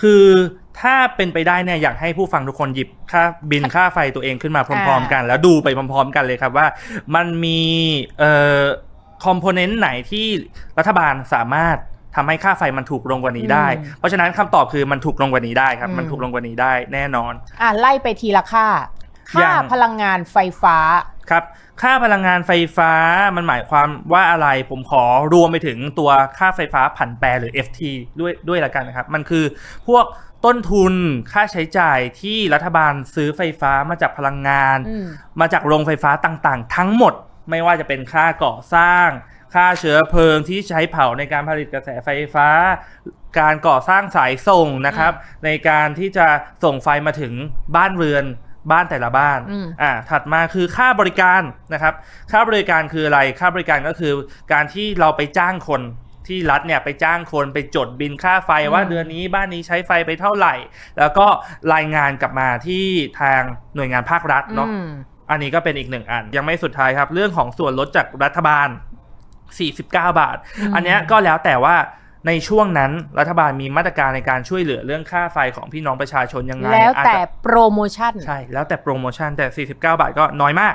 คือถ้าเป็นไปได้เนี่ยอยากให้ผู้ฟังทุกคนหยิบค่าบินค่าไฟตัวเองขึ้นมาพร้อม ๆ กัน แล้วดูไปพร้อม ๆ กันเลยครับว่า มันมีเอ่อคอมโพเนนต์ไหนที่รัฐบาลสามารถทำให้ค่าไฟมันถูกลงกว่านี้ได้อืมเพราะฉะนั้นคำตอบคือมันถูกลงกว่านี้ได้ครับอืมมันถูกลงกว่านี้ได้แน่นอน อะไล่ไปทีละค่าอ ค่าย่างพลังงานไฟฟ้า ครับ ค่าพลังงานไฟฟ้ามันหมายความว่าอะไรผมขอรวมไปถึงตัวค่าไฟฟ้าผันแปรหรือ FT ด้วยด้วยละกันนะครับ มันคือพวกต้นทุนค่าใช้จ่ายที่รัฐบาลซื้อไฟฟ้ามาจากพลังงานอืมมาจากโรงไฟฟ้าต่างๆ ทั้งหมดไม่ว่าจะเป็นค่าก่อสร้าง ค่าเชื้อเพลิงที่ใช้เผาในการผลิตกระแสไฟฟ้า การก่อสร้างสายส่งนะครับ ในการที่จะส่งไฟมาถึงบ้านเรือน บ้านแต่ละบ้านอืมอ่า ถัดมาคือค่าบริการนะครับ ค่าบริการคืออะไร ค่าบริการก็คือ การที่เราไปจ้างคนที่รัฐเนี่ยไปจ้างคนไปจดบินค่าไฟว่าอืมเดือนนี้บ้านนี้ใช้ไฟไปเท่าไหร่ แล้วก็รายงานกลับมาที่ทางหน่วยงานภาครัฐเนาะอืมอันนี้ก็เป็นอีกหนึ่งอัน ยังไม่สุดท้ายครับ เรื่องของส่วนลดจากรัฐบาล 49 บาทอืมอันเนี้ยก็แล้วแต่ว่า ในช่วงนั้นรัฐบาลมีมาตรการในการช่วยเหลือเรื่องค่าไฟของพี่น้องประชาชนยังไงแล้วแต่อาจจะโปรโมชั่นใช่แล้วแต่โปรโมชั่นแต่ 49 บาทก็น้อยมาก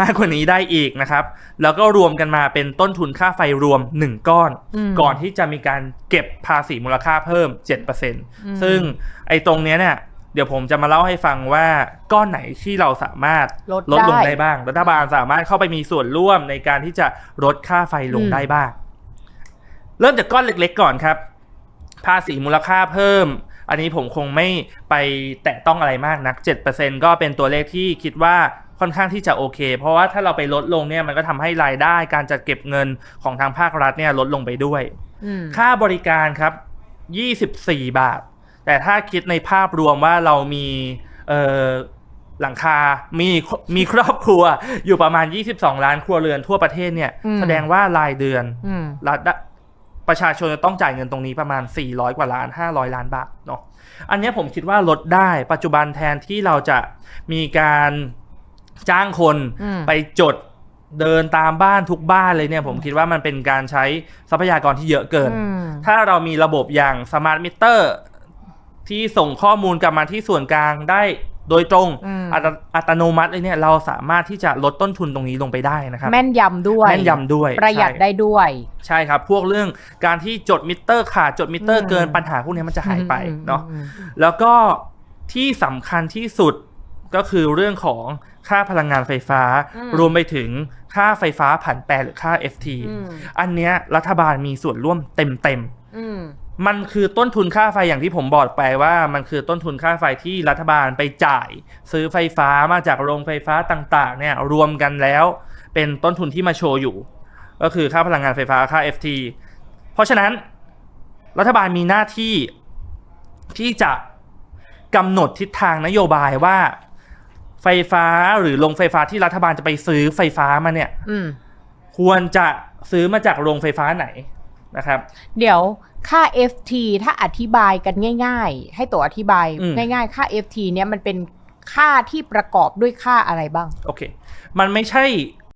มากกว่านี้ได้อีกนะครับ แล้วก็รวมกันมาเป็นต้นทุนค่าไฟรวม 1 ก้อนอืมก่อนที่จะมีการเก็บภาษีมูลค่าเพิ่ม 7%ซึ่งไอ้ตรงเนี้ยเนี่ยเดี๋ยวผมจะมาเล่าให้ฟังว่าก้อนไหนที่เราสามารถลดลดลงได้ได้บ้าง รัฐบาลสามารถเข้าไปมีส่วนร่วมในการที่จะลดค่าไฟลงอืมได้บ้าง เริ่มจากก้อนเล็กๆก่อนครับ ภาษีมูลค่าเพิ่ม อันนี้ผมคงไม่ไปแตะต้องอะไรมากนัก 7%ก็เป็นตัวเลขที่คิดว่าค่อนข้างที่จะโอเค เพราะว่าถ้าเราไปลดลงเนี่ยมันก็ทำให้รายได้การจัดเก็บเงินของทางภาครัฐเนี่ยลดลงไปด้วยอืมค่าบริการครับ 24 บาท แต่ถ้าคิดในภาพรวมว่าเรามีเอ่อหลังคา มีมีครอบครัวอยู่ประมาณ 22 ล้านครัวเรือนทั่วประเทศเนี่ยอืมแสดงว่ารายเดือนอืมรัฐ ประชาชนจะต้องจ่ายเงินตรงนี้ประมาณ 400 กว่าล้าน 500 ล้านบาทเนาะอันเนี้ยผมคิดว่าลดได้ปัจจุบันแทนที่เราจะมีการจ้างคนอืมไปจดเดินตามบ้านทุกบ้านเลยเนี่ย ผมคิดว่ามันเป็นการใช้ทรัพยากรที่เยอะเกินอืมถ้าเรามีระบบอย่างสมาร์ทมิเตอร์ที่ส่งข้อมูลกลับมาที่ส่วนกลางได้ โดยตรงอืมอัตอัตโนมัติเลยเนี่ยเราสามารถที่จะลดต้นทุนตรงนี้ลงไปได้นะครับแม่นยำด้วยแม่นยำด้วย ประหยัดใช่ได้ด้วย ใช่ครับ พวกเรื่องการที่จดมิเตอร์ขาดจดมิเตอร์อืมเกินปัญหาพวกนี้มันจะหายไปอืมเนาะอืมแล้วก็ที่สำคัญที่สุดก็คือเรื่องของค่าพลังงานไฟฟ้าอืมรวมไปถึงค่าไฟฟ้าผันแปรหรือค่า FT อืมอันเนี้ยรัฐบาลมีส่วนร่วมเต็มอืมๆ มันคือต้นทุนค่าไฟอย่างที่ผมบอกไปว่า มันคือต้นทุนค่าไฟที่รัฐบาลไปจ่าย ซื้อไฟฟ้ามาจากโรงไฟฟ้าต่างๆเนี่ยรวมกันแล้ว เป็นต้นทุนที่มาโชว์อยู่ ก็คือค่าพลังงานไฟฟ้าค่า FT เพราะฉะนั้น รัฐบาลมีหน้าที่ที่จะกำหนดทิศทางนโยบายว่า ไฟฟ้าหรือโรงไฟฟ้าที่รัฐบาลจะไปซื้อไฟฟ้ามาเนี่ยอืมควรจะซื้อมาจากโรงไฟฟ้าไหน นะครับเดี๋ยวค่า FT ถ้าอธิบายกันง่าย ๆ ให้ตัวอธิบายอืมง่ายๆ ค่า FT เนี่ยมันเป็นค่าที่ประกอบด้วยค่าอะไรบ้าง โอเค มันไม่ใช่